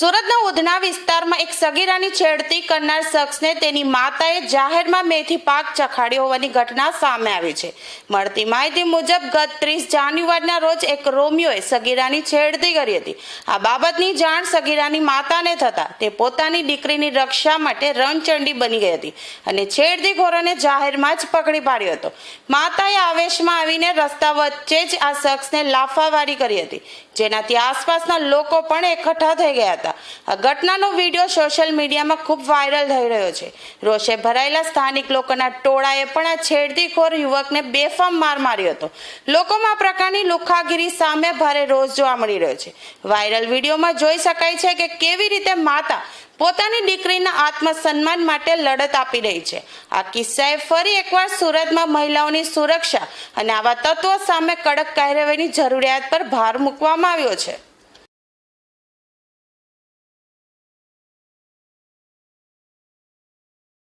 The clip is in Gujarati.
સુરતના ઉધના વિસ્તારમાં એક સગીરાની છેડતી કરનાર શખ્સને તેની માતાએ જાહેરમાં મેથી પાક ચખાડ્યો હોવાની ઘટના સામે આવી છે. મળતી માહિતી મુજબ, ગત ત્રીસ જાન્યુઆરીના રોજ એક રોમિયોએ સગીરાની છેડતી કરી હતી. આ બાબતની જાણ સગીરાની માતાને થતાં તે પોતાની દીકરીની રક્ષા માટે રણચંડી બની ગઈ હતી અને છેડતી છેડતીખોરોને જાહેરમાં જ પકડી પાડ્યો હતો. માતાએ આવેશમાં આવીને રસ્તા વચ્ચે જ આ શખ્સને લાફાવારી કરી હતી, જેનાથી આસપાસના લોકો પણ એકઠા થઈ ગયા હતા. આ ઘટનાનો વીડિયો સોશિયલ મીડિયામાં ખૂબ વાયરલ થઈ રહ્યો છે. રોષે ભરાયેલા સ્થાનિક લોકોના ટોળાએ પણ આ છેડતીખોર યુવકને બેફામ માર માર્યો હતો. લોકોમાં આ પ્રકારની લુખાગીરી સામે ભારે રોષ જોવા મળી રહ્યો છે. વાયરલ વિડીયોમાં જોઈ શકાય છે કે કેવી રીતે માતા પોતાની દીકરીના આત્મસન્માન માટે લડત આપી રહી છે. આ કિસ્સાએ ફરી એકવાર સુરતમાં મહિલાઓની સુરક્ષા અને આવા તત્વો સામે કડક કાર્યવાહીની જરૂરિયાત પર ભાર મૂકવામાં આવ્યો છે.